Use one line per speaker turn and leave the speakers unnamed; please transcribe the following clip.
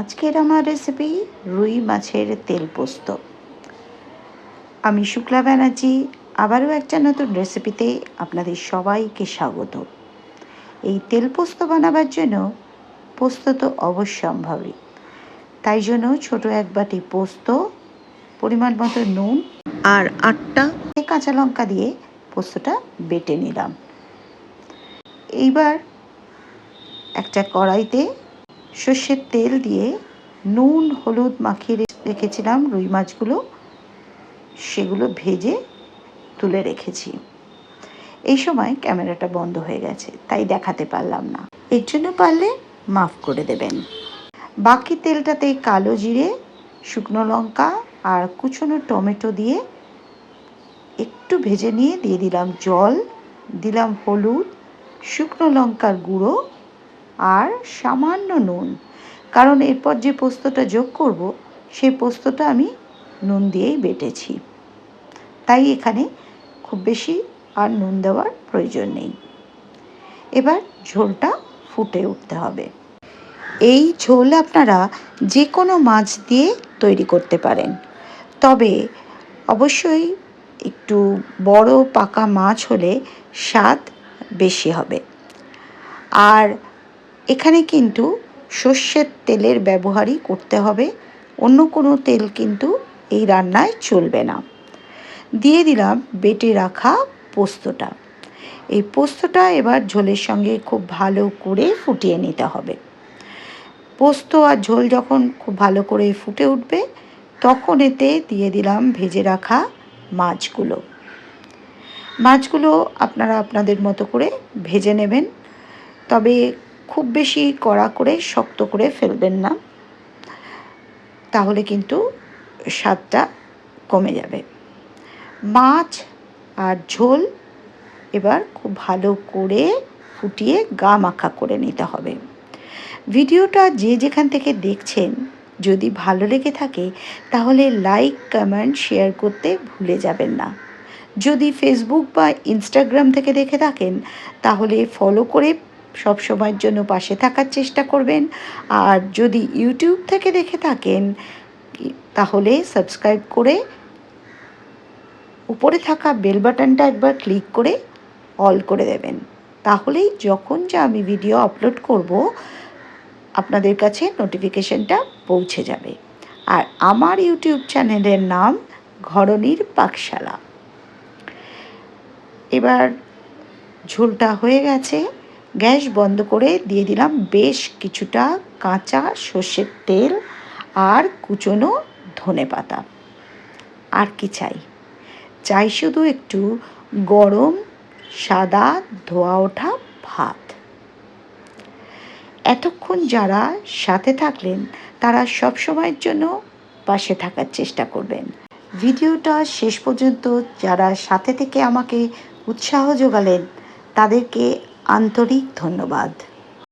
আজকের আমার রেসিপি রুই মাছের তেল পোস্ত। আমি শুক্লা ব্যানার্জি, আবারও একটা নতুন রেসিপিতে আপনাদের সবাইকে স্বাগত। এই তেল পোস্ত বানাবার জন্য পোস্ত তো অবশ্যম্ভাবী। তাই জন্য ছোট এক বাটি পোস্ত, পরিমাণ মতো নুন আর আটটা কাঁচা লঙ্কা দিয়ে পোস্তটা বেটে নিলাম। এইবার একটা কড়াইতে সর্ষের তেল দিয়ে নুন, হলুদ মাখিয়ে রেখেছিলাম রুই মাছগুলো। সেগুলো ভেজে তুলে রেখেছি। এই সময় ক্যামেরাটা বন্ধ হয়ে গেছে, তাই দেখাতে পারলাম না। এর জন্য পারলে মাফ করে দেবেন। বাকি তেলটাতে কালো জিরে, শুকনো লঙ্কা আর কুচনো টমেটো দিয়ে একটু ভেজে নিয়ে দিয়ে দিলাম জল, দিলাম হলুদ, শুকনো লঙ্কার গুঁড়ো আর সামান্য নুন। কারণ এরপর যে পোস্তটা যোগ করব সেই পোস্তটা আমি নুন দিয়েই বেটেছি। তাই এখানে খুব বেশি আর নুন দেওয়ার প্রয়োজন নেই। এবার ঝোলটা ফুটে উঠতে হবে। এই ঝোল আপনারা যে কোনো মাছ দিয়ে তৈরি করতে পারেন। তবে অবশ্যই একটু বড় পাকা মাছ হলে স্বাদ বেশি হবে। আর এখানে কিন্তু সর্ষের তেলের ব্যবহারই করতে হবে, অন্য কোনো তেল কিন্তু এই রান্নায় চলবে না। দিয়ে দিলাম বেটে রাখা পোস্তটা। এই পোস্তটা এবার ঝোলের সঙ্গে খুব ভালো করে ফুটিয়ে নিতে হবে। পোস্ত আর ঝোল যখন খুব ভালো করে ফুটে উঠবে, তখন এতে দিয়ে দিলাম ভেজে রাখা মাছগুলো। মাছগুলো আপনারা আপনাদের মতো করে ভেজে নেবেন। তবে খুব বেশি কড়া করে, শক্ত করে ফেলবেন না। তাহলে কিন্তু স্বাদটা কমে যাবে। মাছ আর ঝোল এবার খুব ভালো করে ফুটিয়ে গা মাখা করে নিতে হবে। ভিডিওটা যে যেখান থেকে দেখছেন, যদি ভালো লেগে থাকে, তাহলে লাইক, কমেন্ট, শেয়ার করতে ভুলে যাবেন না। যদি ফেসবুক বা ইনস্টাগ্রাম থেকে দেখে থাকেন, তাহলে ফলো করে সব সময়ের জন্য পাশে থাকার চেষ্টা করবেন। আর যদি ইউটিউব থেকে দেখে থাকেন, তাহলে সাবস্ক্রাইব করে উপরে থাকা বেল বাটনটা একবার ক্লিক করে অল করে দেবেন। তাহলেই যখন যা আমি ভিডিও আপলোড করব, আপনাদের কাছে নোটিফিকেশনটা পৌঁছে যাবে। আর আমার ইউটিউব চ্যানেলের নাম ঘরণীর পাকশালা। এবার ঝোলটা হয়ে গেছে। গ্যাস বন্ধ করে দিয়ে দিলাম বেশ কিছুটা কাঁচা সর্ষের তেল আর কুচনো ধনে পাতা। আর কি চাই? চাই শুধু একটু গরম, সাদা, ধোয়া ওঠা ভাত। এতক্ষণ যারা সাথে থাকলেন, তারা সব সময়ের জন্য পাশে থাকার চেষ্টা করবেন। ভিডিওটা শেষ পর্যন্ত যারা সাথে থেকে আমাকে উৎসাহ যোগালেন, তাদেরকে আন্তরিক ধন্যবাদ।